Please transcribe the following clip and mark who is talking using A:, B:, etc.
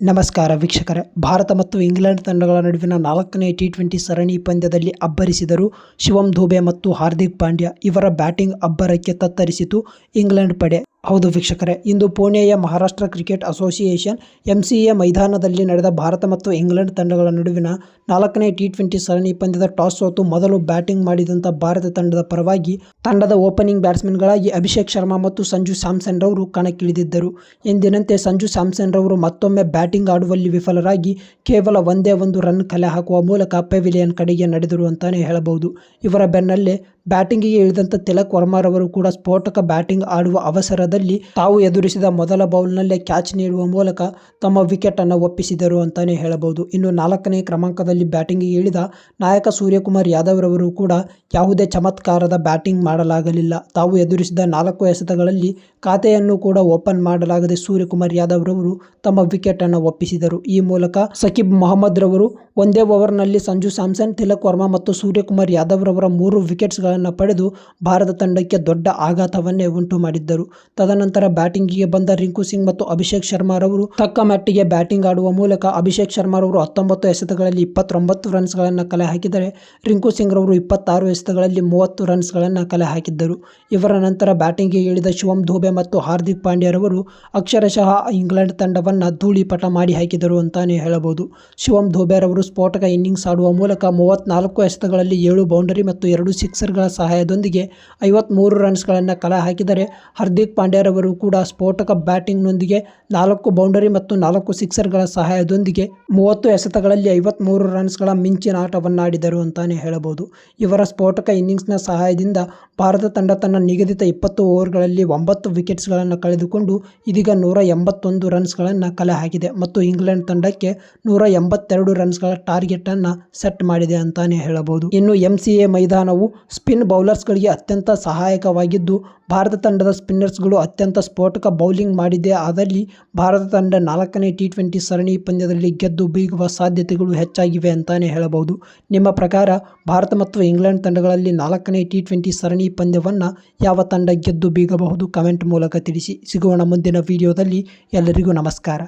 A: ನಮಸ್ಕಾರ ವೀಕ್ಷಕರೇ. ಭಾರತ ಮತ್ತು ಇಂಗ್ಲೆಂಡ್ ತಂಡಗಳ ನಡುವಿನ ನಾಲ್ಕನೇ ಟಿ ಟ್ವೆಂಟಿ ಸರಣಿ ಪಂದ್ಯದಲ್ಲಿ ಅಬ್ಬರಿಸಿದರು ಶಿವಂ ಧೂಬೆ ಮತ್ತು ಹಾರ್ದಿಕ್ ಪಾಂಡ್ಯ. ಇವರ ಬ್ಯಾಟಿಂಗ್ ಅಬ್ಬರಕ್ಕೆ ತತ್ತರಿಸಿತು ಇಂಗ್ಲೆಂಡ್ ಪಡೆ. ಹೌದು ವೀಕ್ಷಕರೇ, ಇಂದು ಪುಣೆಯ Maharashtra cricket association M C A ಮೈದಾನದಲ್ಲಿ ನಡೆದ ಭಾರತ ಮತ್ತು ಇಂಗ್ಲೆಂಡ್ ತಂಡಗಳ ನಡುವಿನ ನಾಲ್ಕನೇ ಟಿ ಟ್ವೆಂಟಿ ಸರಣಿ ಪಂದ್ಯದ ಟಾಸ್ ಸೋತು ಮೊದಲು ಬ್ಯಾಟಿಂಗ್ ಮಾಡಿದಂಥ ಭಾರತ ತಂಡದ ಪರವಾಗಿ ತಂಡದ ಓಪನಿಂಗ್ ಬ್ಯಾಟ್ಸ್ಮನ್ಗಳಾಗಿ ಅಭಿಷೇಕ್ ಶರ್ಮಾ ಮತ್ತು ಸಂಜು ಸ್ಯಾಮ್ಸನ್ ರವರು ಕಣಕ್ಕಿಳಿದಿದ್ದರು. ಎಂದಿನಂತೆ ಸಂಜು ಸ್ಯಾಮ್ಸನ್ ರವರು ಮತ್ತೊಮ್ಮೆ ಬ್ಯಾಟಿಂಗ್ ಆಡುವಲ್ಲಿ ವಿಫಲರಾಗಿ ಕೇವಲ ಒಂದೇ ಒಂದು ರನ್ ಕಲೆ ಹಾಕುವ ಮೂಲಕ ಪೆವಿಲಿಯನ್ ಕಡೆಗೆ ನಡೆದರು ಅಂತಾನೆ ಹೇಳಬಹುದು. ಇವರ ಬೆನ್ನಲ್ಲೇ ಬ್ಯಾಟಿಂಗಿಗೆ ಇಳಿದಂತ ತಿಲಕ್ ವರ್ಮಾರವರು ಕೂಡ ಸ್ಫೋಟಕ ಬ್ಯಾಟಿಂಗ್ ಆಡುವ ಅವಸರದಲ್ಲಿ ತಾವು ಎದುರಿಸಿದ ಮೊದಲ ಬೌಲ್ನಲ್ಲೇ ಕ್ಯಾಚ್ ನೀಡುವ ಮೂಲಕ ತಮ್ಮ ವಿಕೆಟ್ ಅನ್ನು ಒಪ್ಪಿಸಿದರು ಅಂತಾನೆ ಹೇಳಬಹುದು. ಇನ್ನು ನಾಲ್ಕನೇ ಕ್ರಮಾಂಕದಲ್ಲಿ ಬ್ಯಾಟಿಂಗಿಗೆ ಇಳಿದ ನಾಯಕ ಸೂರ್ಯಕುಮಾರ್ ಯಾದವ್ ರವರು ಕೂಡ ಯಾವುದೇ ಚಮತ್ಕಾರದ ಬ್ಯಾಟಿಂಗ್ ಮಾಡಲಾಗಲಿಲ್ಲ. ತಾವು ಎದುರಿಸಿದ ನಾಲ್ಕು ಎಸೆತಗಳಲ್ಲಿ ಖಾತೆಯನ್ನು ಕೂಡ ಓಪನ್ ಮಾಡಲಾಗದೆ ಸೂರ್ಯಕುಮಾರ್ ಯಾದವ್ ರವರು ತಮ್ಮ ವಿಕೆಟ್ ಅನ್ನು ಒಪ್ಪಿಸಿದರು. ಈ ಮೂಲಕ ಸಕಿಬ್ ಮೊಹಮ್ಮದ್ ರವರು ಒಂದೇ ಓವರ್ನಲ್ಲಿ ಸಂಜು ಸ್ಯಾಮ್ಸನ್, ತಿಲಕ್ ವರ್ಮಾ ಮತ್ತು ಸೂರ್ಯಕುಮಾರ್ ಯಾದವ್ ರವರ ಮೂರು ವಿಕೆಟ್ಸ್ಗಳನ್ನು ಪಡೆದು ಭಾರತ ತಂಡಕ್ಕೆ ದೊಡ್ಡ ಆಘಾತವನ್ನೇ ಉಂಟು ಮಾಡಿದ್ದರು. ತದನಂತರ ಬ್ಯಾಟಿಂಗಿಗೆ ಬಂದ ರಿಂಕು ಸಿಂಗ್ ಮತ್ತು ಅಭಿಷೇಕ್ ಶರ್ಮಾರವರು ತಕ್ಕ ಮಟ್ಟಿಗೆ ಬ್ಯಾಟಿಂಗ್ ಆಡುವ ಮೂಲಕ ಅಭಿಷೇಕ್ ಶರ್ಮಾರವರು ಹತ್ತೊಂಬತ್ತು ಎಸೆತಗಳಲ್ಲಿ ಇಪ್ಪತ್ತೊಂಬತ್ತು ರನ್ಸ್ಗಳನ್ನು ಕಲೆ ಹಾಕಿದರೆ ರಿಂಕು ಸಿಂಗ್ ರವರು ಇಪ್ಪತ್ತಾರು ಎಸೆತಗಳಲ್ಲಿ ಮೂವತ್ತು ರನ್ಸ್ಗಳನ್ನು ಕಲೆ ಹಾಕಿದ್ದರು ಇವರ ನಂತರ ಬ್ಯಾಟಿಂಗ್ಗೆ ಇಳಿದ ಶಿವಂ ಧೋಬೆ ಮತ್ತು ಹಾರ್ದಿಕ್ ಪಾಂಡ್ಯರವರು ಅಕ್ಷರಶಃ ಇಂಗ್ಲೆಂಡ್ ತಂಡವನ್ನು ಧೂಳಿಪಟ ಮಾಡಿ ಹಾಕಿದರು ಅಂತಾನೆ ಹೇಳಬಹುದು. ಶಿವಮ್ ಧೋಬೆರವರು ಸ್ಫೋಟಕ ಇನ್ನಿಂಗ್ಸ್ ಆಡುವ ಮೂಲಕ ಮೂವತ್ತ್ನಾಲ್ಕು ಎಸೆತಗಳಲ್ಲಿ ಏಳು ಬೌಂಡರಿ ಮತ್ತು ಎರಡು ಸಿಕ್ಸರ್ಗಳ ಸಹಾಯದೊಂದಿಗೆ ಐವತ್ತ್ಮೂರು ರನ್ಸ್ಗಳನ್ನು ಕಲೆ ಹಾಕಿದರೆ ಹಾರ್ದಿಕ್ ಪಾಂಡ್ಯರವರು ಕೂಡ ಸ್ಫೋಟಕ ಬ್ಯಾಟಿಂಗ್ನೊಂದಿಗೆ ನಾಲ್ಕು ಬೌಂಡರಿ ಮತ್ತು ನಾಲ್ಕು ಸಿಕ್ಸರ್ಗಳ ಸಹಾಯದೊಂದಿಗೆ ಮೂವತ್ತು ಎಸೆತಗಳಲ್ಲಿ ಐವತ್ತ್ಮೂರು ರನ್ಸ್ಗಳ ಮಿಂಚಿನ ಆಟವನ್ನಾಡಿದರು ಅಂತಾನೆ ಹೇಳಬಹುದು. ಇವರ ಸ್ಫೋಟಕ ಇನ್ನಿಂಗ್ಸ್ನ ಸಹಾಯದಿಂದ ಭಾರತ ತಂಡ ತನ್ನ ನಿಗದಿತ ಇಪ್ಪತ್ತು ಓವರ್ಗಳಲ್ಲಿ ಒಂಬತ್ತು ವಿಕೆಟ್ಸ್ಗಳನ್ನು ಕಳೆದುಕೊಂಡು ಇದೀಗ ನೂರ ಎಂಬತ್ತೊಂದು ರನ್ಸ್ಗಳನ್ನು ಕಲೆ ಹಾಕಿದೆ ಮತ್ತು ಇಂಗ್ಲೆಂಡ್ ತಂಡಕ್ಕೆ ನೂರ ಎಂಬತ್ತೆರಡು ರನ್ಸ್ಗಳ ಟಾರ್ಗೆಟನ್ನು ಸೆಟ್ ಮಾಡಿದೆ ಅಂತಾನೆ ಹೇಳಬಹುದು. ಇನ್ನು ಎಂ ಸಿ ಎ ಮೈದಾನವು ಸ್ಪಿನ್ ಬೌಲರ್ಸ್ಗಳಿಗೆ ಅತ್ಯಂತ ಸಹಾಯಕವಾಗಿದ್ದು, ಭಾರತ ತಂಡದ ಸ್ಪಿನ್ನರ್ಸ್ಗಳು ಅತ್ಯಂತ ಸ್ಫೋಟಕ ಬೌಲಿಂಗ್ ಮಾಡಿದೆ. ಆದಲ್ಲಿ ಭಾರತ ತಂಡ ನಾಲ್ಕನೇ ಟಿ ಟ್ವೆಂಟಿ ಸರಣಿ ಪಂದ್ಯದಲ್ಲಿ ಗೆದ್ದು ಬೀಗುವ ಸಾಧ್ಯತೆಗಳು ಹೆಚ್ಚಾಗಿವೆ ಅಂತಾನೆ ಹೇಳಬಹುದು. ನಿಮ್ಮ ಪ್ರಕಾರ ಭಾರತ ಮತ್ತು ಇಂಗ್ಲೆಂಡ್ ತಂಡಗಳಲ್ಲಿ ನಾಲ್ಕನೇ ಟಿ ಟ್ವೆಂಟಿ ಸರಣಿ ಪಂದ್ಯವನ್ನು ಯಾವ ತಂಡ ಗೆದ್ದು ಬೀಗಬಹುದು? ಕಮೆಂಟ್ ಮೂಲಕ ತಿಳಿಸಿ. ಸಿಗುವಣ ಮುಂದಿನ ವಿಡಿಯೋದಲ್ಲಿ. ಎಲ್ಲರಿಗೂ ನಮಸ್ಕಾರ.